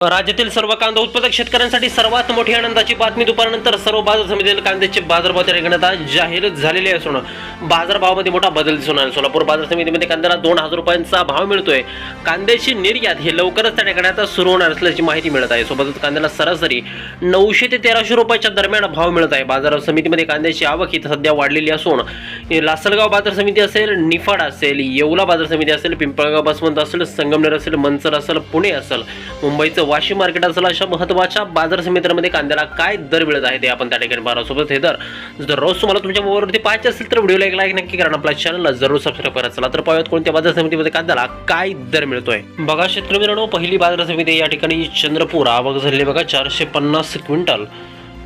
राज्यातील सर्व कांदा उत्पादक शेतकऱ्यांसाठी सर्वात मोठी आनंदाची बातमी दुपारनंतर सर्व बाजार समितीतील कांद्याचे बाजारभाव त्या ठिकाणी आता जाहीर झालेले असून बाजारभावामध्ये मोठा बदल दिसून आला. सोलापूर बाजार समितीमध्ये कांद्याला दोन हजार रुपयांचा भाव मिळतोय. कांद्याची निर्यात हे लवकरच त्या ठिकाणी आता सुरू होणार असल्याची माहिती मिळत आहे. सोबतच कांद्याला सरासरी नऊशे ते तेराशे रुपयाच्या दरम्यान भाव मिळत आहे. बाजार समितीमध्ये कांद्याची आवक ही सध्या वाढलेली असून लासलगाव बाजार समिती असेल निफाड असेल येवला बाजार समिती असेल पिंपळगाव बसवंत असेल संगमनेर असेल मंचर असेल पुणे असेल मुंबईचं वाशिम मार्केट असेल अशा महत्त्वाच्या बाजार समित्यांमध्ये कांद्याला काय दर मिळत आहे ते आपण त्या ठिकाणी पाहण्यासोबत हे दर जर रोज तुम्हाला तुमच्या मोबाईलवरती पाहायचे असेल तर व्हिडिओला एक लाईक नक्की कारण आपल्या चॅनलला जरूर सबस्क्राईब करा. चला तर पाहूयात कोणत्या बाजार समितीमध्ये कांद्याला काय दर मिळतोय. बघा शेतकरी मित्रांनो पहिली बाजार समिती या ठिकाणी चंद्रपूर आवक झालेली बघा चारशे पन्नास क्विंटल.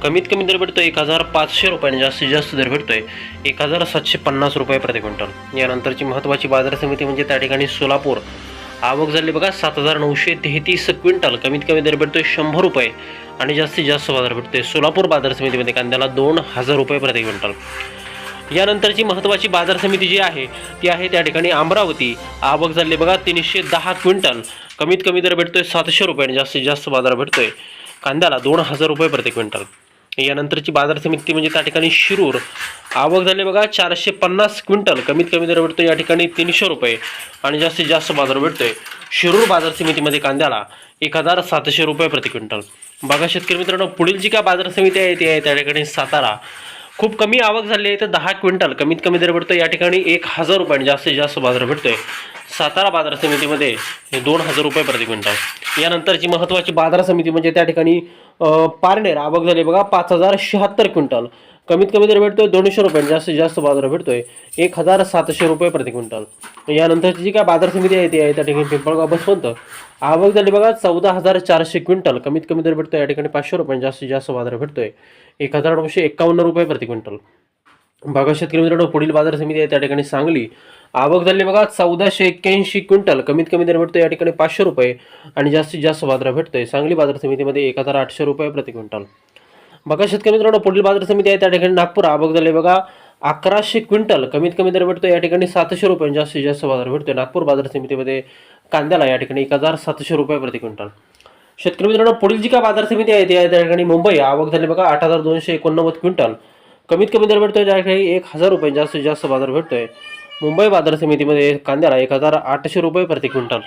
कमीत कमी दर भेटतोय एक हजार पाचशे रुपयाने जास्तीत जास्त दर भेटतोय एक हजार सातशे पन्नास रुपये प्रति क्विंटल. यानंतरची महत्त्वाची बाजार समिती म्हणजे त्या ठिकाणी सोलापूर. आवक झाली बघा सात हजार नऊशे तेहतीस क्विंटल. कमीत कमी दर भेटतोय शंभर रुपये आणि जास्तीत जास्त बाजार भेटतोय सोलापूर बाजार समितीमध्ये कांद्याला दोन हजार रुपये प्रति क्विंटल. यानंतरची महत्त्वाची बाजार समिती जी आहे ती आहे त्या ठिकाणी अमरावती. आवक झाली बघा तीनशे दहा क्विंटल. कमीत कमी दर भेटतोय सातशे रुपये आणि जास्तीत जास्त बाजार भेटतोय कांद्याला दोन हजार रुपये प्रति क्विंटल. यानंतरची बाजार समिती म्हणजे त्या ठिकाणी शिरूर. आवक झाली बघा चारशे पन्नास क्विंटल. कमीत कमी दर भेटतो या ठिकाणी तीनशे रुपये. आणि जास्तीत जास्त बाजार भेटतोय शिरूर बाजार समितीमध्ये कांद्याला एक हजार सातशे रुपये प्रति क्विंटल. बघा शेतकरी मित्रांनो पुढील जी काय बाजार समिती आहे ती आहे त्या ठिकाणी सातारा. खूप कमी आवक झाली आहे तर दहा क्विंटल कमीत कमी दर भेटतो या ठिकाणी एक हजार रुपये आणि जास्तीत जास्त बाजार भेटतोय. सातारा बाजार समितीमध्ये हे दोन हजार रुपये प्रति क्विंटल. यानंतरची महत्त्वाची बाजार समिती म्हणजे त्या ठिकाणी पारनेर. आवक झाली बघा पाच हजार शहात्तर क्विंटल. कमीत कमी दर भेटतोय दोनशे रुपये जास्तीत जास्त बाजार भेटतोय. एक हजार सातशे रुपये प्रति क्विंटल. यानंतरची जी काय बाजार समिती आहे ती आहे त्या ठिकाणी पिंपळगाव बसवंत. आवक झाली बघा चौदा हजार चारशे क्विंटल. कमीत कमी दर भेटतोय या ठिकाणी पाचशे रुपये जास्तीत जास्त बाजार भेटतोय. एक हजार नऊशे एक्कावन्न रुपये प्रति क्विंटल. बघा शेतकरी मित्रांनो पुढील बाजार समिती आहे त्या ठिकाणी सांगली. आवक झाली बघा चौदाशे एक्क्याऐंशी क्विंटल. कमीत कमी दर भेटतो या ठिकाणी पाचशे रुपये आणि जास्तीत जास्त बाजार भेटतोय. सांगली बाजार समितीमध्ये एक हजार आठशे रुपये प्रति क्विंटल. बघा शेतकरी मित्रांनो पुढील बाजार समिती आहे त्या ठिकाणी नागपूर आवक झाली बघा अकराशे क्विंटल कमीत कमी दर भेटतो या ठिकाणी सातशे रुपये म्हणजे जास्तीत जास्त बाजार भेटतो नागपूर बाजार समितीमध्ये कांद्याला या ठिकाणी एक हजार सातशे रुपये प्रति क्विंटल. शेतकरी मित्रांनो पुढील जी काय बाजार समिती आहे ती आहे त्या ठिकाणी मुंबई आवक झाली बघा आठ हजार दोनशे एकोणनव्वद क्विंटल कमीत कमी दर भेटतोय त्या ठिकाणी एक हजार रुपये म्हणजे जास्तीत जास्त बाजार भेटतोय. मुंबई बाजार समितीमध्ये कांद्याला एक हजार आठशे रुपये प्रति क्विंटल.